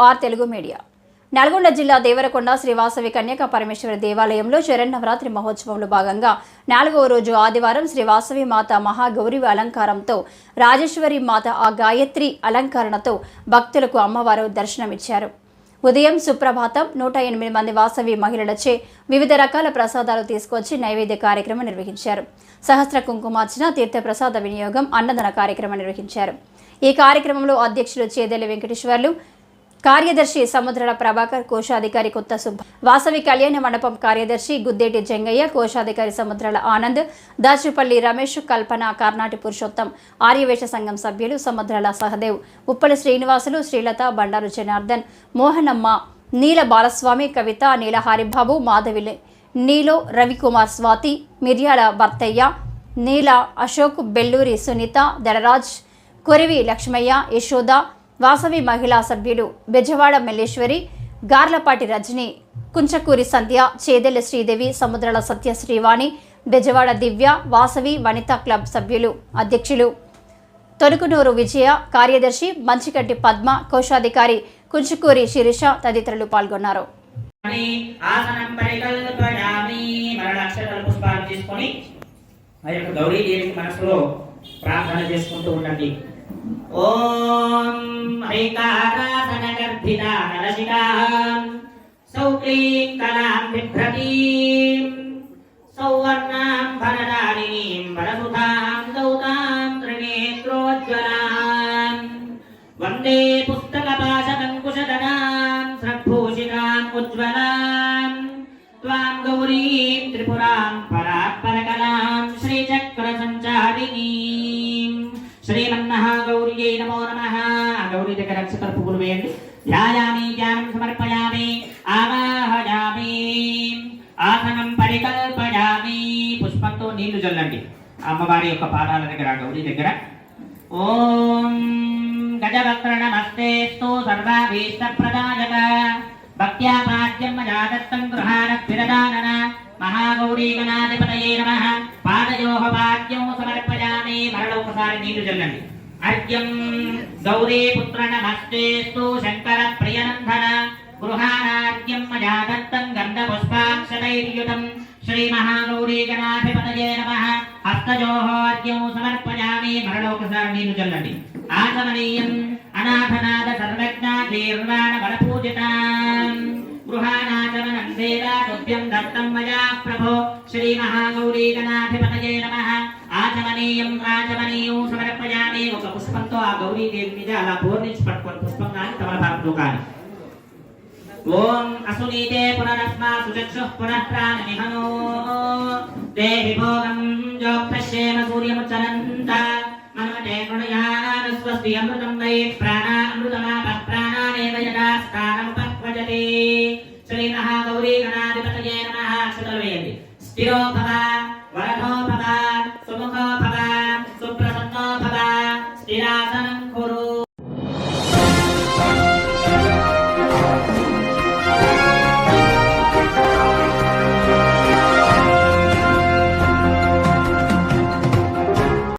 Are Telugu media. Nalgonda జిల్లా దేవరకొండ శ్రీవాసవి కన్యక పరమేశ్వర దేవాలయంలో శరన్నవరాత్రి మహోత్సవంలో భాగంగా నాలుగవ రోజు ఆదివారం శ్రీవాసవి మాత మహాగౌరి అలంకారంతో రాజేశ్వరి మాత ఆ గాయత్రి అలంకరణతో భక్తులకు అమ్మవారు దర్శనమిచ్చారు. ఉదయం సుప్రభాతం నూట ఎనిమిది మంది వాసవి మహిళలచే వివిధ రకాల ప్రసాదాలు తీసుకొచ్చి నైవేద్య కార్యక్రమం నిర్వహించారు. సహస్ర కుంకుమార్చన తీర్థప్రసాద వినియోగం అన్నదాన కార్యక్రమం నిర్వహించారు. ఈ కార్యక్రమంలో అధ్యక్షులు చేదెల్లి వెంకటేశ్వర్లు కార్యదర్శి సముద్రాల ప్రభాకర్ కోశాధికారి కొత్త సుబ్బ వాసవి కళ్యాణ మండపం కార్యదర్శి గుద్దేటి జంగయ్య కోశాధికారి సముద్రాల ఆనంద్ దాచుపల్లి రమేష్ కల్పన కర్ణాటి పురుషోత్తం ఆర్యవేశ సంఘం సభ్యులు సముద్రాల సహదేవ్ ఉప్పల శ్రీనివాసులు శ్రీలత బండారు జనార్దన్ మోహనమ్మ నీల బాలస్వామి కవిత నీల హరిబాబు నీలో రవికుమార్ స్వాతి మిర్యాల భర్తయ్య నీల అశోక్ బెల్లూరి సునీత దడరాజ్ కొరివి లక్ష్మయ్య యశోద వాసవి మహిళా సభ్యులు బెజవాడ మల్లేశ్వరి గార్లపాటి రజని కుంచకూరి సంధ్య చేదెల శ్రీదేవి సముద్రాల సత్య శ్రీవాణి బెజవాడ దివ్య వాసవి వనితా క్లబ్ సభ్యులు అధ్యక్షులు. తొరుకునూరు విజయ కార్యదర్శి మంచిగడ్డి పద్మ కోశాధికారి కుంచుకూరి శిరీష తదితరులు పాల్గొన్నారు. ఆ యొక్క మనసులో ప్రార్థన చేసుకుంటూ ఉండండి. ఓం హైకారాసన గర్భిత నరసికాం సౌక్లీం కలాం బిభ్రతీం సౌవర్ణాం భరదారిణీం వరసుధాం దౌతాం త్రినేత్రోజ్వలాం వందే పుస్తకపాశకంకుశధనాం స్రగ్భూషితాం ఉజ్వలాం త్వాం గౌరీం త్రిపురాం నమో నమ గౌరీ దగ్గర అక్షతల పువ్వులు వేయండి ధ్యాయామి ధ్యానం సమర్పయామి ఆవాహయామి ఆసనం పరికల్పయామి పుష్పంతో నీళ్ళు చల్లండి అమ్మవారి యొక్క పాదాల దగ్గర గౌరీ దగ్గర. ఓం గజవక్ర నమస్తే సర్వాభీష్ట ప్రదాయక. భక్త్యా పాద్యం మయా దత్తం గృహాణ విరదానన మహాగౌరీ గణాధిపతయే నమః. పాదయోహ పాద్యం సమర్పయామి. మరణ ఒకసారి నీళ్ళు చల్లండి అర్ఘ్యం గౌరీ పుత్ర నమస్తేస్తు శంకర ప్రియనందన గృహాణార్ఘ్యం మయా దత్తం గంధ పుష్పాక్షరైర్యుతం శ్రీ మహాగౌరీ గణాధిపతయే నమ. హస్తజోహోర్ఘ్యం సమర్పయామి. మరల ఒకసారి చల్లండి. ఆచమనీయం. అనాథనాథ సర్వజ్ఞ దీర్వాణ బలపూజిత. గృహానాచమనం దేవా తుభ్యం దత్తం మయా ప్రభో శ్రీ మహాగౌరీ గణాధిపతయే నమ. ఆచమనీయం ఆచమనీయం సమర్పయామి. ఒక పుష్పంతో ఆ గౌరీదేవి మీద అలా బోర్నించి పట్టుకొని పుష్పం కానీ తమలపాకుతో కానీ ఓం అసునీతే పునరస్మా సుచక్షుః పునఃప్రాణమిహనో. దేవి భోగం జోపశ్యేమ సూర్యముచ్చనంత మనమటే కృణయాన స్వస్తి అమృతం వై ప్రాణామృతమాప ప్రాణానేవ యదా స్థానముపక్వజతే శ్రీ మహాగౌరీ గణాధిపతయే నమః. అక్షతలు స్థిరో భవ భవ సుముఖో